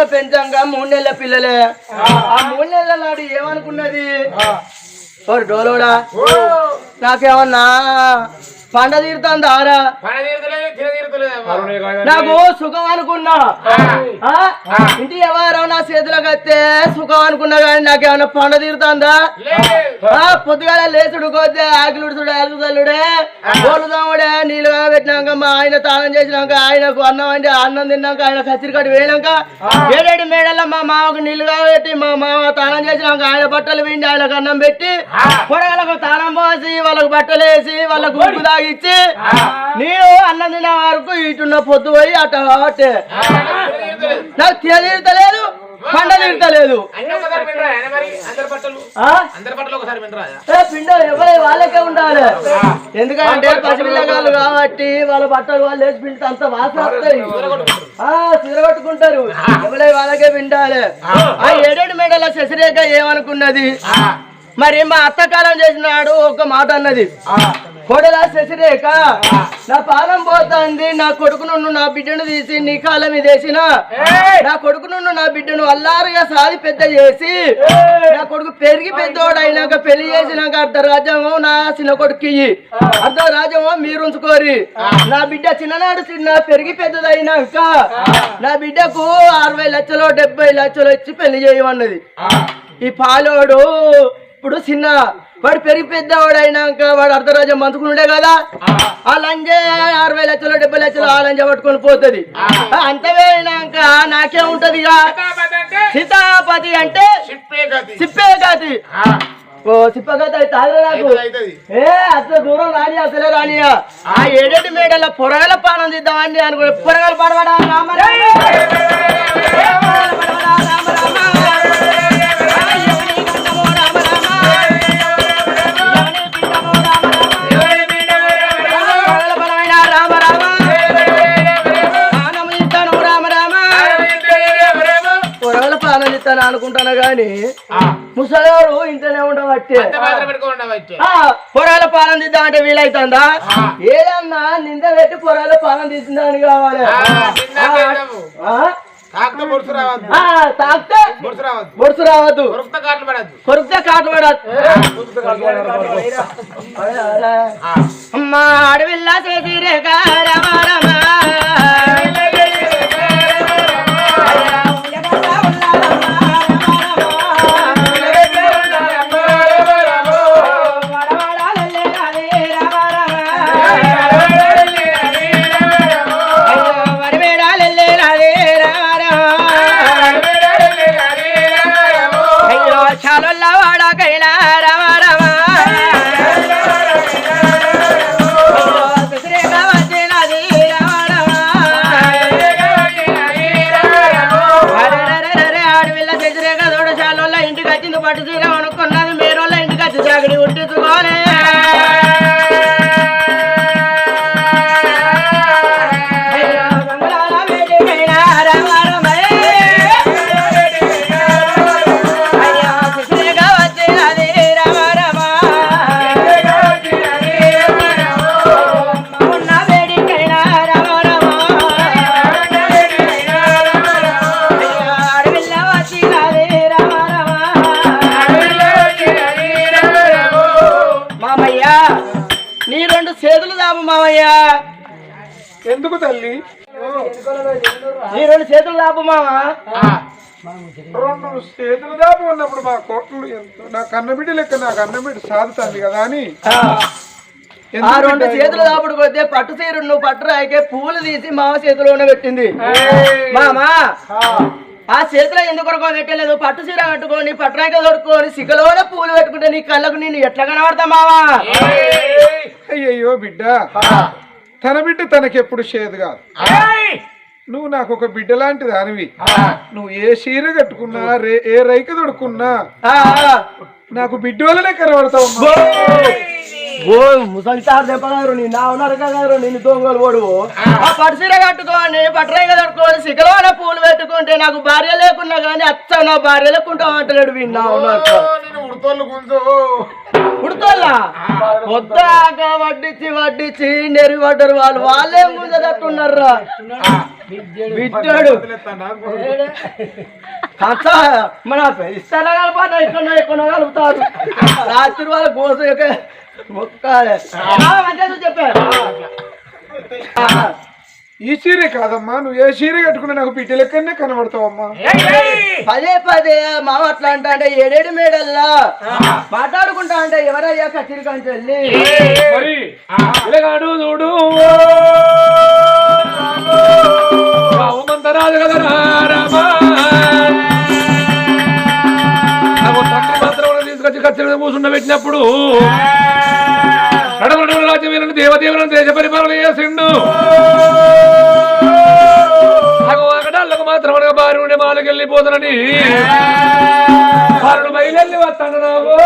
సాదంగా పెంచంగా మూడు నెలల పిల్లలే. ఆ. మూడు నెలల నాడు ఏమనుకున్నది? ఓ డోలోడా నాకేమన్నా పండ తీరుతాంది ఆరా నాకు సుఖం అనుకున్నా. ఆ? ఇంటి ఎవరో నా చేతిలోకి వస్తే సుఖం అనుకున్నా కానీ నాకేమన్నా పండ తీరుతాందా ఆ, పొద్దుగాల లేచుడు కొద్ది ఆకిలుడుచుడు ఆకుతల్లుడే బోలుదాముడే నీళ్ళు పెట్టినాక మా ఆయన తాళం చేసినాక ఆయనకు అన్నం అంటే అన్నం తిన్నాక ఆయన కచ్చిరి కట్టి వేయనాక ఏడేడు మేడల్లో మా మామకు నీళ్ళు పెట్టి మా మామ తాళం చేసినాక ఆయన బట్టలు పిండి ఆయనకు అన్నం పెట్టి పొరగలకు తాళం పోసి వాళ్ళకు బట్టలు వేసి వాళ్ళకు ఉప్పు తాగిచ్చి నేను అన్నం తినే వరకు ఇటున్న పొద్దు పోయి అట్ట అట్టే. నాకు తీరతలేదు పండ? ఏ పిండ ఎవరి వాళ్ళకే ఉండాలి. ఎందుకంటే పసిపిల్లగాళ్ళు కాబట్టి వాళ్ళ బట్టలు వాళ్ళు వేసి పిండితే అంత వాసన వస్తాయి. ఆ సిరగొట్టుకుంటారు ఎవరి వాళ్ళకే పిండాలి. ఆ. ఏడేడు మేడల శశిరేఖ ఏమనుకున్నది? మరి మా అత్త కాలం చేసినాడు ఒక మాట అన్నది. కొడల శశిరేఖ నా పాలం పోతుంది నా కొడుకు నుండి నా బిడ్డను తీసి నీ కాలం మీద వేసిన. నా కొడుకు నుండి నా బిడ్డను అల్లారుగా సాది పెద్ద చేసి నా కొడుకు పెరిగి పెద్దోడు అయినాక పెళ్ళి చేసినాక అర్ధ రాజ్యము నా చిన్న కొడుకు అర్ధ రాజ్యము మీరు ఉంచుకోరి. నా బిడ్డ చిన్ననాడు చిన్న పెరిగి పెద్దదైనాక నా బిడ్డకు అరవై లక్షలు డెబ్బై లక్షలు ఇచ్చి పెళ్ళి చేయమన్నది. ఈ పాలోడు ఇప్పుడు చిన్న వాడు పెరిగి పెద్దవాడు అయినాక వాడు అర్ధరాజ్యం మంచుకుండే కదా. ఆ. లంజే అరవై లక్షలు డెబ్బై లక్షలు ఆ లంజ పట్టుకొని పోతుంది. అంత అయినాక నాకే ఉంటది సీతాపతి అంటే? సిప్పే గతి ఓ సిప్పగతి నాకు? ఏ అంత దూరం రాని అసలే రానియా ఆ ఏడేటి మేడల పొరగల పానం తీద్దామని అనుకో పొరగల పడవడా? అనుకుంటాను గాని ముసలివాడు ఇంట్లోనే ఉండబట్టి. పొరాల పాలన తీద్దామంటే వీలైతుందా? ఏదన్నా నింద పెట్టి పొరాల పాలన తీసిందని కావాలి. బొడుసు రావద్దు. కొరికితే కాటు పడద్దు. అమ్మా అడవిల్లా చేసి రేఖ చేతులు దాపు మామయ్య. ఎందుకు తల్లి? నీ రెండు చేతులు దాపు మామ. రెండు చేతులు దాపు ఉన్నప్పుడు మా కోట్లు ఎంత నా కన్నబిడ్డ లెక్క నాకు అన్నబిడ్డ సాదుతుంది కదా అని. ఆ. రెండు చేతులు దాపుడు కొద్దే పట్టు చీర నువ్వు పట్టు రాయికే పువ్వులు తీసి మామ చేతిలోనే పెట్టింది. మామా. ఆ చేతిలో ఎందుకు పెట్టలేదు? పట్టు చీర కట్టుకొని పట్టరాక తొడుక్కొని సిగ్గలోనే పూలు పెట్టుకుంటే నీ కళ్ళకు నేను ఎట్లా కనబడతా మావా? అయ్యయ్యో బిడ్డ. తన బిడ్డ తనకెప్పుడు చేదు కాదు. నువ్వు నాకు ఒక బిడ్డ లాంటి దానివి. నువ్వు ఏ చీర కట్టుకున్నా రే ఏ రైక ఆ. నాకు బిడ్డ వల్లనే కనబడతావు ఓ ముసలిసార్ చెప్పగారు నీ నా ఉన్నారు కదా నేను దొంగలు పోడు ఆ. పట్టుసీర కట్టుకొని పట్టరాక తొడుక్కొని సిగ్గలోనే పూలు పెట్టుకుంటే నాకు భార్య లేకున్నా కానీ అచ్చ నా భార్య లేకుంటా అంటలేడు విన్నా ఉన్నారు నేను ఉడతోళ్ళు గుంజు. ఉడుకోల్లా పొద్దాక వడ్డించి వడ్డించి నెరి పడ్డరు వాళ్ళు. వాళ్ళేం గుంజదట్టున్నారా బిడ్డాడు. కంచ మన ఇస్తారా కలపాలి ఎక్కడ కలుపుతారు. రాత్రి వాళ్ళ కోసం మొక్కాలే. చెప్పారు ఈ చీరే కాదమ్మా నువ్వు ఏ చీర కట్టుకున్నా నాకు బిడ్డ లెక్కనే కనబడతావమ్మా. పదే పదే మామ అట్లా అంటా అంటే ఏడేడు మేడల్లా? మాట్లాడుకుంటా అంటే ఎవరయ్యా కచ్చిరి కంచి వెళ్ళి? మరి ఇలాగాడు చూడు. కదా రామా. మాత్రం తీసుకొచ్చి పెట్టినప్పుడు నడవడు రాజ్యమేలను దేవదేవులను దేశ పరిపాలన చేసిండు. అగడాళ్ళకు మాత్రం అనగా బారి ఉండే మాలకు వెళ్ళిపోతానని బారుడు బయలుదేరి వస్తాను నాకు.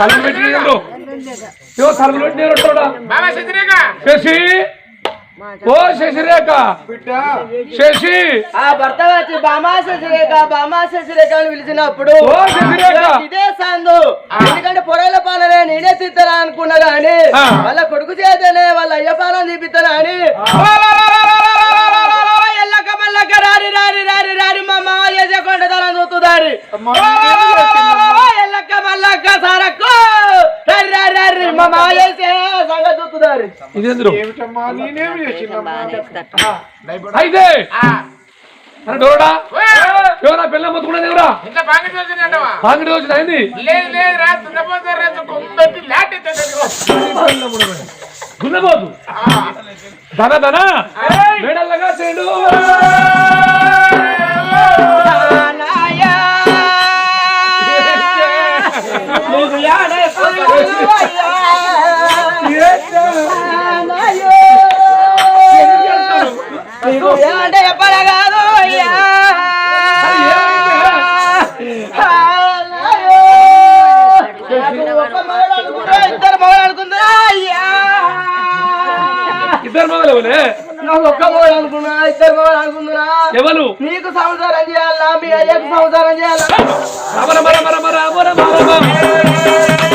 తలం పెట్టినారు ఇవో తలం పెట్టినారు శశి! ఓ శశిరేఖ! శశి! ఆ భర్త వచ్చి బామా శశిరేఖ బామా శశిరేఖ అని పిలిచినప్పుడు ఓ శశిరేఖ! ఇదే సందు. ఎందుకంటే పొరల పాలనే నేనే తీస్తారా అనుకున్నా గాని. వాళ్ళ కొడుకు చేతనే వాళ్ళ అయ్య పాలన తీపిస్తానా అని. ఎల్లక మల్లక రారి రారి రారి రారి మా మామ చేసే కొండ తనం చూస్తుందారి అమ్మా, నేనేం చేసినమ్మా? ఎల్లక్క మల్లక్క సరకు రారి రారి రారి మా మామ చేసే సంగతి చూస్తుందారి ఇదేంద్రు? ఏమిటమ్మా? నేనేం చేసినమ్మా అయితే డోడా ఎవరా పిల్ల మొత్తుకున్నది ఎవరా? పాంగిడి వచ్చింది అయింది. గున్నబోదు ధన ధన. మేడల్లగా చేడు. నాయా మగడు అనుకున్నా ఇద్దరు మగడు అనుకుంటున్నా ఎవరు? నీకు సంసారం చేయాలా? మీ అయ్యకు సంసారం చేయాలా? రమ రమ రమ రమ రమ రమ రమ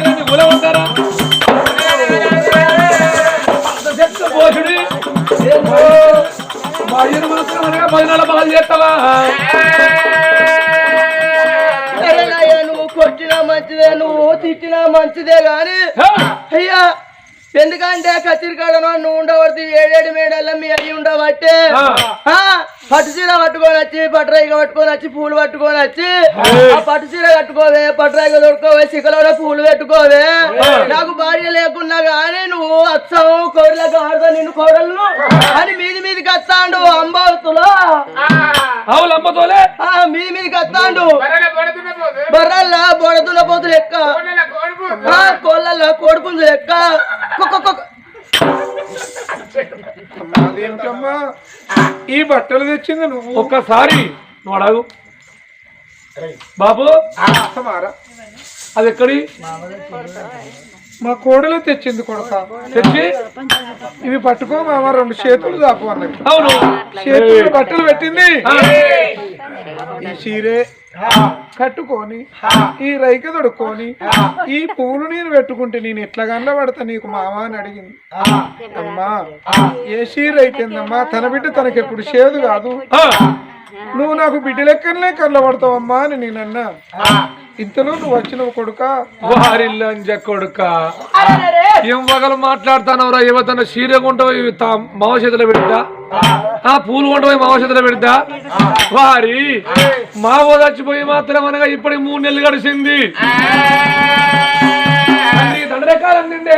ఏంటి గుల ఉంటారా పోషుడి. భార్యను మనసులో అనగా పది నెలల బాగా చేస్తావా? నువ్వు కొట్టినా మంచిదే నువ్వు తిట్టినా మంచిదే గాని అయ్యా ఎందుకంటే కచ్చిరికాడను నువ్వు ఉండబడితే ఏడేడు మేడల్లో మీ అయ్యి ఉండబట్టే. ఆ. ఆ, పట్టు చీర పట్టుకొని వచ్చి పట్టురైక పట్టుకొని వచ్చి పూలు పట్టుకొని వచ్చి ఆ పట్టు చీర కట్టుకోవే పట్టురైక దొరుకోవే సికలో పూలు పెట్టుకోవే. నాకు భార్య లేకున్నా గానీ నువ్వు అచ్చం కోరిలకు ఆడతా నిన్ను కోడలను? అని మీది మీదికి వస్తాండు అంబవతులో మీది మీదికి వస్తాండు బర్రల్లా బొడదున్న పోతులు ఎక్క కోడెల కోడుపు ఆ కోళ్ళల్లో కోడిపుంజు అదేమిటమ్మా ఈ బట్టలు తెచ్చింది నువ్వు. ఒక్కసారి నువ్వు అడగు. బాబు మారా. అది ఎక్కడి? మా కోడలు తెచ్చింది కొడక. తెచ్చి ఇవి పట్టుకో మామ రెండు చేతులు చాపు అన్నది అవును. చేతులు బట్టలు పెట్టింది. ఈ చీరే కట్టుకొని ఈ రైక తొడుక్కొని ఈ పూలు నేను పెట్టుకుంటే నేను ఎట్లా గండ పడతా నీకు మామ అని అడిగింది. అమ్మా ఏ చీర అయితేందమ్మా తన బిడ్డ తనకి ఎప్పుడు చేదు కాదు. నువ్వు నాకు బిడ్డ లెక్కనే కళ్ళ పడతావమ్మా అని నేనన్నా ఇంతలో నువ్వు వచ్చినవు కొడుక వారి లంజ కొడుక ఏం వగలు మాట్లాడుతానవరా? ఏవతన సీర తా మావ చేతిలో పెడతా? ఆ పూలు కొంటావు మావ చేతిలో పెడతా? వారి మావ చచ్చిపోయి మాత్రం అనగా ఇప్పటికి మూడు నెలలు గడిచింది దండకాలం నిండే.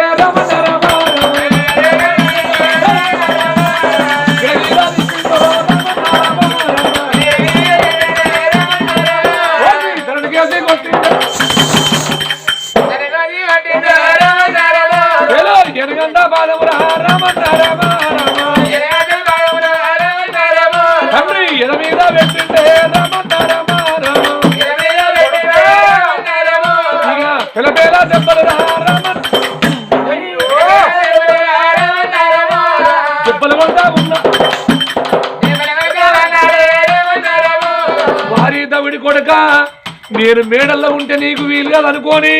నేను మేడల్లో ఉంటే నీకు వీలు కాదు అనుకోని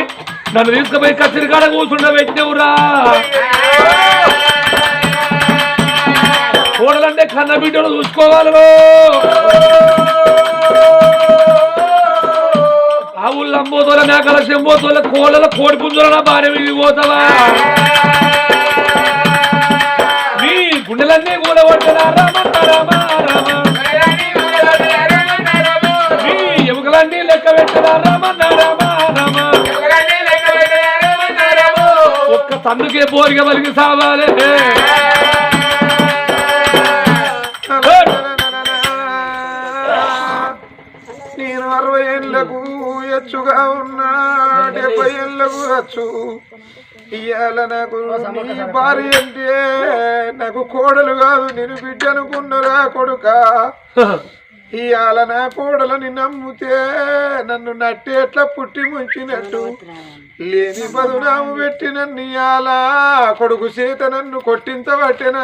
నన్ను తీసుకుపోయి కత్తిరి కాడ కూర్చుండ పెట్టినవురా కోడలంటే కన్న బిడ్డలు చూసుకోవాలి ఆవుల అంబోతోల మేకల చెంబోతోల కోళ్ళల కోడి పుంజుల నా భార్య పోతావా? మీ గుండెలన్నీ కూలగొట్టరా రామ రామ రామ. ఒక్క తన్నుకే పోరిగా బలికి సావాలి. నేను అరవై ఏళ్ళకు ఎచ్చుగా ఉన్నా డెబ్బై ఏళ్ళకు వచ్చు ఇవాళ నాకు నీ భార్య అంటే నాకు కోడలు కాదు నేను బిడ్డ అనుకున్నరా కొడుక? ఇవాళ నా కోడలని నమ్మితే నన్ను నట్టి ఎట్లా పుట్టి ముంచినట్టు. లేని బదునాము పెట్టి నన్ను ఇవాళ కొడుకు సీత నన్ను కొట్టించబట్టిన.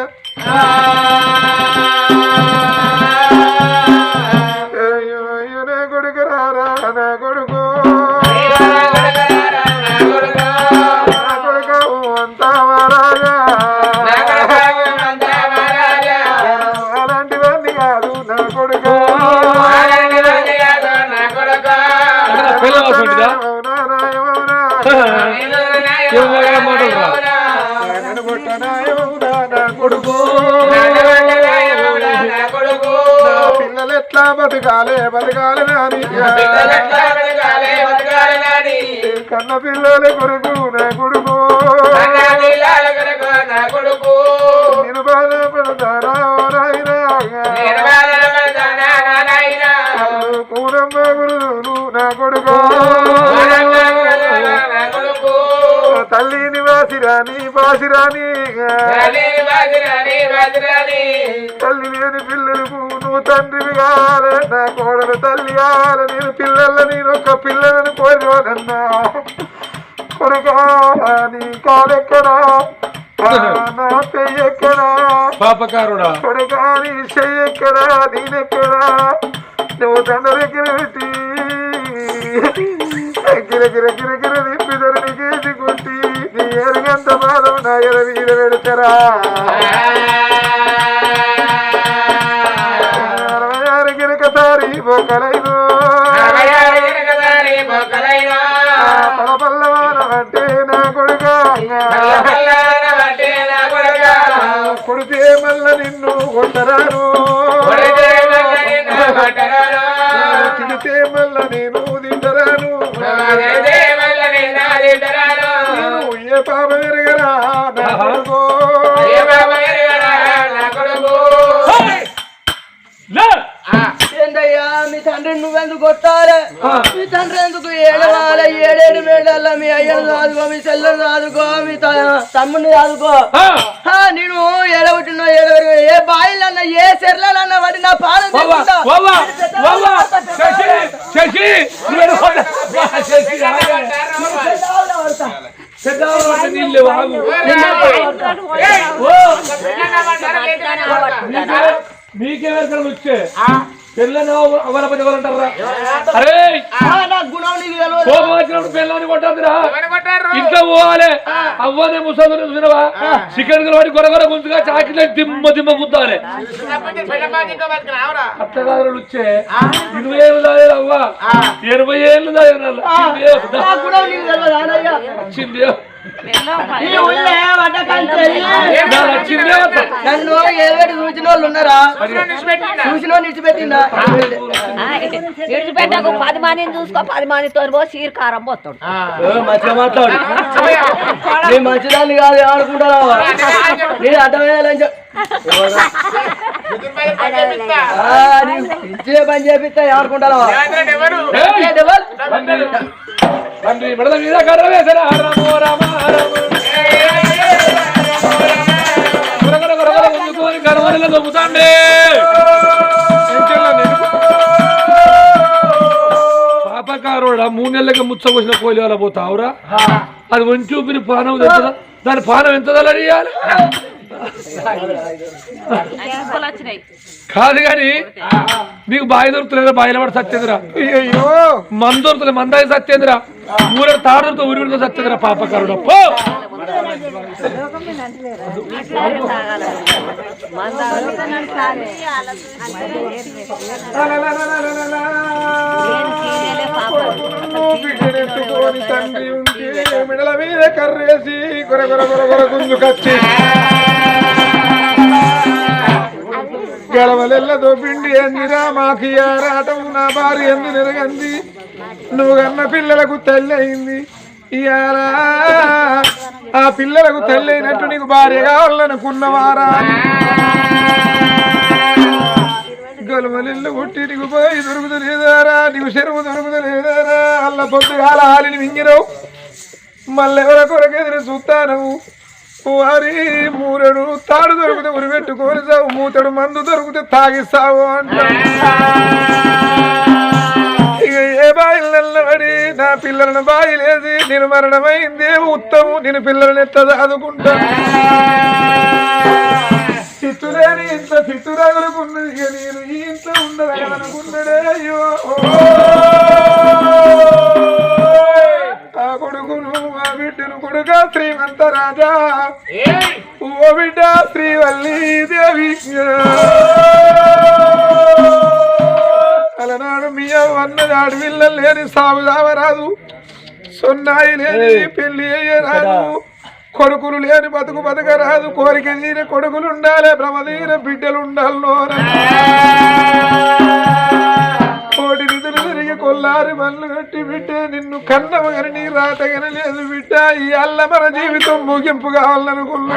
కొడుకు పిల్లలు ఎట్లా బతకాలే బతకాలి నాని కన్న పిల్లల కొడుకు నా కొడుకు వాసిరాని తల్లి లేని పిల్లలకు నువ్వు తండ్రివి కాలే నా కోడలు తల్లి కాలే నేను పిల్లల నేను ఒక పిల్లలను కోరినన్నా కొడుకా నీ కాడెక్కడా? నా పెయ్యెక్కడా? పాపకారుడా. కొడుకా నీ చెయ్యెక్కడా? నేనెక్కడా? నువ్వు తండ్రి దగ్గర పెట్టి గిర గిర ఎరుగంత బాధం నా ఎర మీద పెడతారా అరవై ఆరు గిరక తారి బొక్కలైను పలపల్లవాన అంటే నా కొడుక. కొడితే మల్ల నిన్ను కొట్టరాను తిడితే మల్ల నేను తింటరాను పాప ఎరగరా నా కొడుకో. లే! ఏందయ్యా మీ తండ్రిని నువ్వెందుకు కొట్టాలి? మీ తండ్రి ఎందుకు ఏడవాలి? ఏడేడు మేడల్ల మీ అయ్యను చదువుకో మీ చెల్లెను చదువుకో మీ త- తమ్ముడిని చదువుకో ఆ! ఆ, నేను ఏడబుట్టినో ఏడవరిగా ఏ బాయిలన్నా ఏ చెర్లనన్నా వాడి నా పాలు శశి, శశి, మీకేమెరకలు వచ్చే. పెళ్ళని అవలపతి ఎవరంటారా? అరే! నాకు గుణం నీకు తెలియదు కోపం వచ్చినప్పుడు పెళ్ళని కొట్టద్దురా కొట్టారు? ఇంట్లో పోవాలి. అవ్వనే ముసలి చూసినవా? చికెన్ వాడి గొర గొర గుంతుగా చాకిలే దిమ్మ దిమ్మ గుద్దాలి. అత్త కాదు వచ్చే ఇరవై ఏళ్ళు దాని అవ్వ? ఇరవై ఏళ్ళు ఆనయ్య. వచ్చింది నన్ను ఏవేడు చూసిన వాళ్ళు ఉన్నారా? చూసిన విడిచిపెట్టకు పది మందిని చూసుకో పది మందితో పో చీరకారం పోతాడు. మంచిగా మాట్లాడు. నీ మంచిదాన్ని కాదు ఆడుకుంటారా నీ అడ్డమయ్యాలని చెప్పి. ఇచ్చే పని చేపిస్తా ఆడుకుంటారా తండ్రి మెడల మీద కర్ర వేసిన రామో రామ రామ గురగర గురగర ముందుకొని గర్వనిలో దొబ్బుతాండే పాపకారోడా మూడు నెలలకి ముచ్చబోసిన కోలి వాళ్ళ పోతావురా? అది వంచి చూపిన పానం ఎంత దాని పానం ఎంత అడియాలి వచ్చినాయి. కాదు కానీ నీకు బాయి దొరుకుతలేదా బాయిల పడి సత్యేంద్ర అయ్యో మందు దొరుకుతుంది మందాయి సత్యేంద్ర ఊర తాడుతో ఉరి ఉరితో సత్యేంద్ర పాపకారుడు. పో. బిడ్డనెత్తుకొని తండ్రి ఉంటే మెడల మీద కర్రేసి కొర కొర కొర కొర గుంజు కచ్చి గడవలెల్లతో పిండి అందిరా మాకు ఆరాటం నా భార్య ఎందు నిరగంది. నువ్వు కన్న పిల్లలకు తల్లి అయింది ఆ పిల్లలకు తల్లి అయినట్టు నీకు భార్య కావాలనుకున్నవారా? గొలమలిల్లు కొట్టి నీకు పోయి దొరుకుతలేదారా? నీకు చెరువు దొరుకుతలేదారా? అల్ల పొద్దుగాల హాలిని మింగిరవు మళ్ళెవర కొరకు ఎదురు చూస్తాను వారి మూరెడు తాడు దొరికితే ఉరిపెట్టుకొని సావు మూతడు మందు దొరికితే తాగిస్తావు అంట. ఇక ఏ బాయిలు నా పిల్లలను బాయిలేది నేను మరణమైంది ఉత్తము నేను పిల్లలను ఎత్త చదువుకుంటా చిత్తులేని ఇంత చిత్తురగులుకున్నది ఇక నేను ఈ ఇంట్లో ఉండదనుకున్నాడే అయ్యో. బిడ్డను కొడుక శ్రీమంత రాజా. ఓ బిడ్డ శ్రీవల్లి దేవి. అలనాడు మీ అన్నది అడవిల్ల లేని సాగు సావరాదు సొన్నాయి లేని పెళ్ళి అయ్యరాదు కొడుకులు లేని బతుకు బతకరాదు. కోరిక తీర కొడుకులు ఉండాలి భ్రమదీర బిడ్డలు ఉండాలో పోయి మల్లు కట్టి బిడ్డ నిన్ను కన్నమగని నీ రాతగని లేదు బిడ్డ. ఈ అల్ల మన జీవితం ముగింపు కావాలనుకున్నా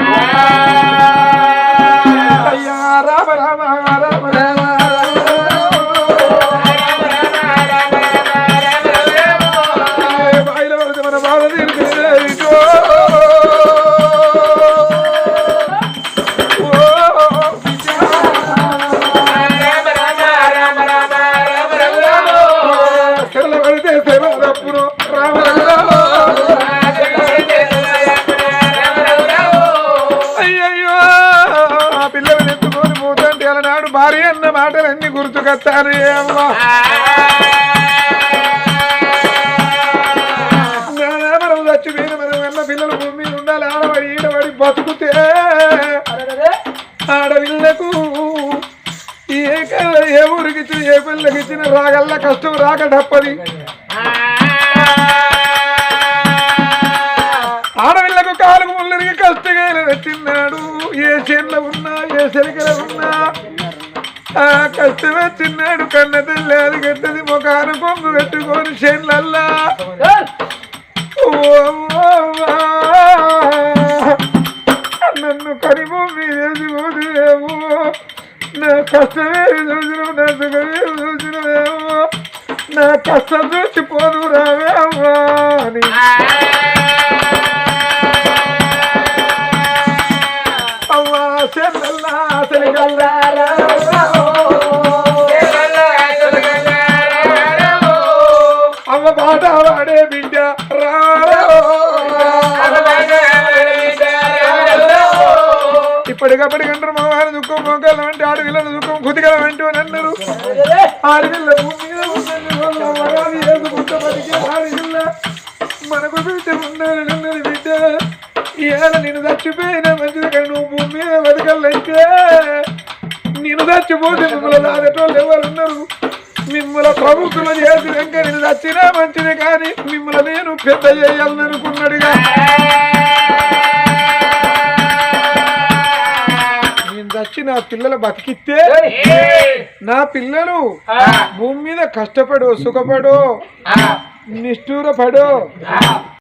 అయ్యా రామ రామ రామ. భార్య అన్న మాటలన్నీ గుర్తుకొస్తారు అమ్మా. మనం చచ్చిపోయిన మనం అన్న పిల్లలు భూమి ఉండాలి. ఆడబడి ఈడబడి బతుకుతే ఆడపిల్లకు ఏ ఏ ఊరికి ఇచ్చిన ఏ పిల్లకి ఇచ్చిన రాగల్లా కష్టం రాక తప్పది ఆడపిల్లకు కాలుకు ముళ్ళరికి కష్టగానే పెట్టినాడు ఏ చేనులో ఉన్నా ఏ చెలికల ఉన్నా ఆ కష్టం వచ్చినాడు కన్న తల్లి అది గట్టది ముఖాన కొంగు పెట్టుకొని చేనులల్లా. నన్ను కరిభూమి వేసి పోదువేమో నా కష్టమే చూసినావు నా సుఖమే చూసినవేమో నా కష్టం చూసి పోదు కబడిగంటారు మా వారి దుఃఖం మోకాళ్ళ వంటి ఆడపిల్లల దుఃఖం కుతికల వంటి అని అన్నారు. ఆడపిల్ల ఆడపిల్ల మనకు బిడ్డ ఉన్నది ఉన్నది బిడ్డ. ఇవాళ నేను చచ్చిపోయిన మంచిది కానీ నువ్వు భూమి మీద బతకాలంటే నేను చచ్చిపోతే మిమ్మల్ని లాగేటోళ్ళు ఎవరున్నారు మిమ్మల ప్రభుత్వం ప్రముఖులు చేసినాక నేను చచ్చినా మంచిది కానీ మిమ్మల్ని నేను పెద్ద చేయాలని చచ్చి నా పిల్లల బతికిస్తే నా పిల్లలు భూమి మీద కష్టపడు సుఖపడు నిష్ఠూరపడు.